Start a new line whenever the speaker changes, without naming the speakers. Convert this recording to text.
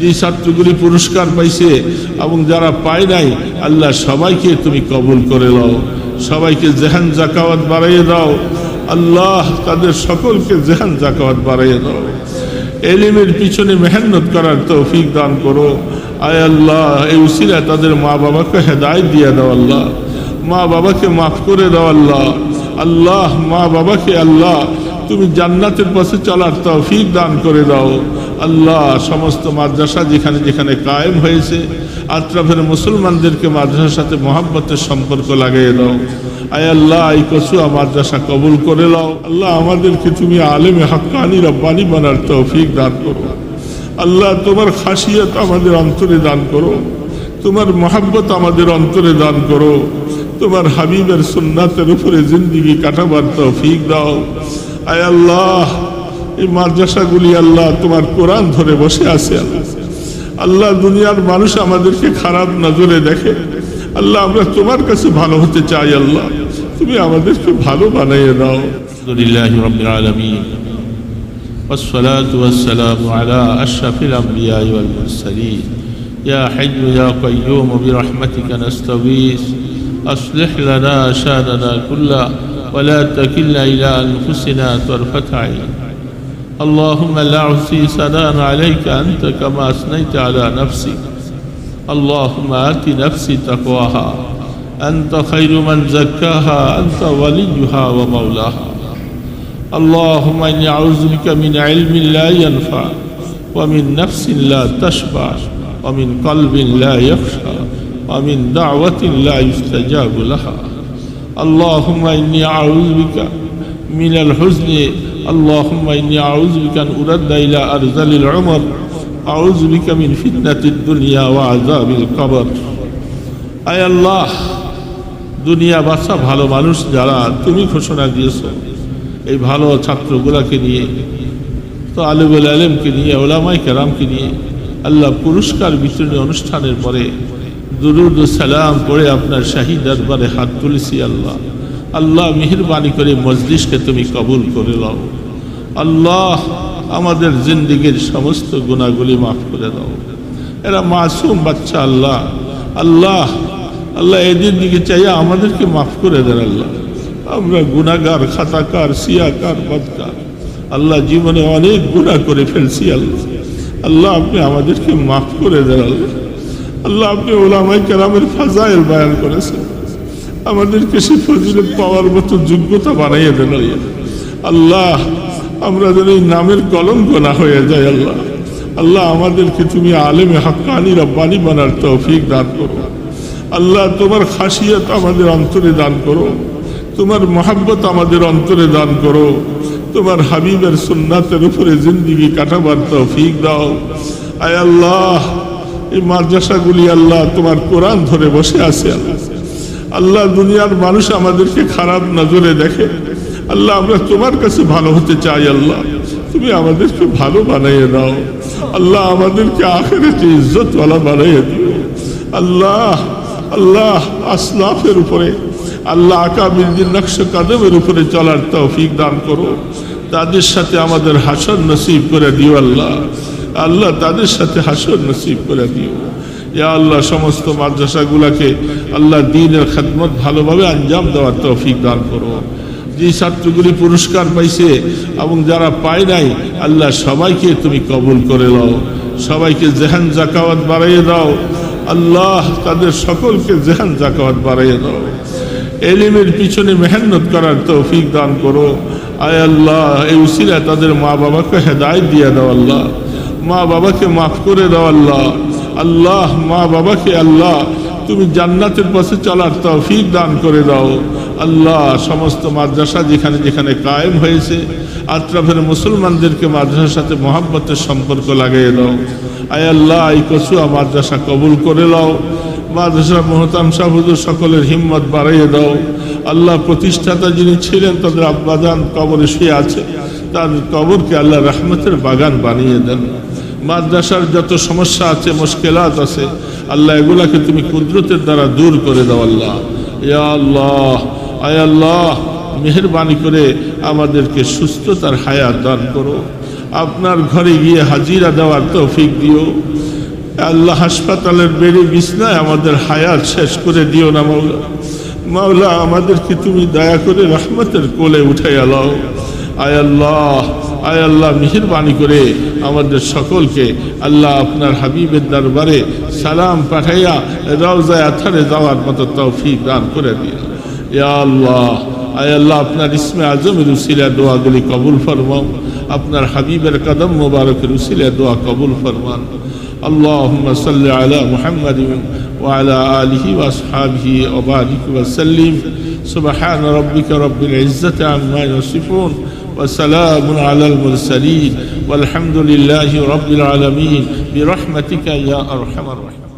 যে ছাত্রগুলি পুরস্কার পাইছে এবং যারা পায় নাই, আল্লাহ সবাইকে তুমি কবুল করে দাও সবাইকে জেহান জাকাওয়াত বাড়াইয়ে দাও। আল্লাহ তাদের সকলকে জেহান জাকাওয়াত বাড়াইয়ে দাও। এলিমের পিছনে মেহনত করার তৌফিক দান করো। আয় আল্লাহ, এই উসিলা তাদের মা বাবাকে হেদায় দিয়ে দাও আল্লাহ। মা বাবাকে মাফ করে দাও আল্লাহ। আল্লাহ মা বাবাকে আল্লাহ তুমি জান্নাতের পাশে চলার তৌফিক দান করে দাও। আল্লাহ সমস্ত মাদ্রাসা যেখানে যেখানে কায়েম হয়েছে, আত্রাফের মুসলমানদেরকে মাদ্রাসার সাথে মহাব্বতের সম্পর্ক লাগিয়ে দাও। আয় আল্লাহ, এই কসুয়া মাদ্রাসা কবুল করে দাও আল্লাহ, আমাদেরকে তুমি আলেমে হাক্কানি রব্বানি বানার তৌফিক দান করো। আল্লাহ, তোমার খাসিয়ত আমাদের অন্তরে দান করো। তোমার মহাব্বত আমাদের অন্তরে দান করো। তোমার হাবিবের সুন্নাতের উপরে জিন্দিগি কাটাবার তৌফিক দাও। আয় আল্লাহ এই মাদ্রাসাগুলি আল্লাহ তোমার কোরআন ধরে বসে আছে আল্লাহ আল্লাহ দুনিয়ার মানুষ আমাদেরকে খারাপ নজরে দেখে আল্লাহ আমরা তোমার কাছে ভালো হতে চাই আল্লাহ তুমি আমাদেরকে ভালো বানাইয়ে দাও আলহামদুলিল্লাহ রবিল আলমিন والصلاة والسلام على أشرف الأنبياء والمرسلين يا حي يا قيوم برحمتك نستغيث أصلح لنا شاننا كله ولا تكلنا إلى أنفسنا طرفة عين. اللهم لا أحصي ثناء عليك أنت كما أثنيت على نفسك اللهم آت نفسي تقواها. أنت خير من زكاها أنت وليها ومولاها. اللهم إني أعوذ بك من علم لا ينفع ومن نفس لا تشبع ومن قلب لا يخشى ومن دعوة لا يستجاب لها. اللهم إني أعوذ بك من الحزن اللهم إني أعوذ بك أن أرد إلى أرذل العمر أعوذ بك من فتنة الدنيا وعذاب القبر أي الله দুনিয়া বাচ্চা ভালো মানুষ যারা তুমি ঘোষণা দিয়েছো এই ভালো ছাত্রগুলাকে নিয়ে তো আলিবুল আলমকে নিয়ে ওলামাই কেরামকে নিয়ে আল্লাহ পুরস্কার বিতরণী অনুষ্ঠানের পরে দুরুদ সালাম পড়ে আপনার শাহী দরবারে হাত তুলেছি আল্লাহ। আল্লাহ মেহরবানি করে মজলিসকে তুমি কবুল করে দাও আল্লাহ আমাদের জিন্দিগির সমস্ত গুণাগুলি মাফ করে দাও। এরা মাসুম বাচ্চা আল্লাহ। আল্লাহ আল্লাহ এদের দিকে চাইয়া আমাদেরকে মাফ করে দেন আল্লাহ। আমরা গুণাগার, খাতাকার, সিয়াকার, বদকার। আল্লাহ জীবনে অনেক গুণা করে ফেলছি আল্লাহ। আল্লাহ আপনি আমাদেরকে মাফ করে দেন আল্লাহ। আল্লাহ আপনি ওলামাই কেরামের ফাজাইল বায়ান করেছেন। আমাদেরকে সে ফজিলত পাওয়ার মতো যোগ্যতা বানাইয়ে দেন আল্লাহ। আল্লাহ, আমরা যেন এই নামের কলঙ্ক না হয়ে যায় আল্লাহ। আল্লাহ, আমাদেরকে তুমি আলেমে হাক্কানি রব্বানি বানার তৌফিক দান করো। আল্লাহ, তোমার খাসিয়ত আমাদের অন্তরে দান করো। তোমার মহাব্বত আমাদের অন্তরে দান করো। তোমার হাবিবের সুন্নাতের উপরে জিন্দিগি কাটাবার তৌফিক দাও। আয় আল্লাহ এই মাদ্রাসাগুলি আল্লাহ তোমার কোরআন ধরে বসে আছে। আল্লাহ দুনিয়ার মানুষ আমাদেরকে খারাপ নজরে দেখে। আল্লাহ, আমরা তোমার কাছে ভালো হতে চাই আল্লাহ। তুমি আমাদেরকে ভালো বানাইয়ে দাও। আল্লাহ, আমাদেরকে আখেরাতে ইজ্জতওয়ালা বানাইয়ে দিও। আল্লাহ আল্লাহ, আসলাফের উপরে, আল্লাহ আকাবিদ্দিন নকশ কাদমের উপরে চলার তৌফিক দান করো। তাদের সাথে আমাদের হাসন নসিব করে দিও আল্লাহ। আল্লাহ তাদের সাথে হাসন নসিব করে দিও। ইয়া আল্লাহ, সমস্ত মাদ্রাসাগুলাকে আল্লাহ দিনের খেদমত ভালোভাবে আঞ্জাম দেওয়ার তৌফিক দান করো। যে ছাত্রগুলি পুরস্কার পাইছে এবং যারা পায় নাই, আল্লাহ সবাইকে তুমি কবুল করে দাও সবাইকে জেহান জাকাওয়াত বাড়াইয়ে দাও। আল্লাহ তাদের সকলকে জেহান জাকাওয়াত বাড়াইয়ে দাও। এলিমের পিছনে মেহনত করার তৌফিক দান করো। আয় আল্লাহ, এই উসিরা তাদের মা বাবাকে হেদায়ত দিয়ে দাও আল্লাহ। মা বাবাকে মাফ করে দাও আল্লাহ। আল্লাহ, মা বাবাকে আল্লাহ, তুমি জান্নাতের পথে চলার তৌফিক দান করে দাও। আল্লাহ, সমস্ত মাদ্রাসা যেখানে যেখানে কায়েম হয়েছে, আত্রাফের মুসলমানদেরকে মাদ্রাসার সাথে মহাব্বতের সম্পর্ক লাগিয়ে দাও। আয় আল্লাহ, এই কসুয়া মাদ্রাসা কবুল করে দাও মাদ্রাসা মোহতাম শাহুদুর সকলের হিম্মত বাড়াইয়ে দাও। আল্লাহ, প্রতিষ্ঠাতা যিনি ছিলেন, তাদের আব্বাজান কবরে শুয়ে আছে, তার কবরকে আল্লাহ রহমতের বাগান বানিয়ে দেন। মাদ্রাসার যত সমস্যা আছে, মুশকেলাত আছে, আল্লাহ এগুলাকে তুমি কুদরতের দ্বারা দূর করে দাও, আল্লাহ। আল্লাহ, আয় আল্লাহ, মেহরবানি করে আমাদেরকে সুস্থতার হায়াত দান করো। আপনার ঘরে গিয়ে হাজিরা দেওয়ার তৌফিক দিও। আল্লাহ হাসপাতালের বেড়ে বিছনায় আমাদের হায়াত শেষ করে দিও না, মাওলা। মাওলা, আমাদেরকে তুমি দয়া করে রহমতের কোলে উঠে এলাও আয় আল্লাহ আয় আল্লাহ মেহরবানি করে আমাদের সকলকে আল্লাহ আপনার হাবিবের দরবারে সালাম পাঠাইয়া রওজায় আথারে যাওয়ার মতো তৌফিক দান করে দিন ইয়া আল্লাহ আয় আল্লাহ আপনার ইসমে আজমের উসিলা দোয়াগুলি কবুল ফরমাও আপনার হাবিবের কদম মোবারকের উসিলা দোয়া কবুল ফরমান اللهم صل على محمد وعلى آله وأصحابه وبارك وسلم سبحان ربك رب العزة عما يصفون وسلام على المرسلين والحمد لله رب العالمين برحمتك يا أرحم الراحمين.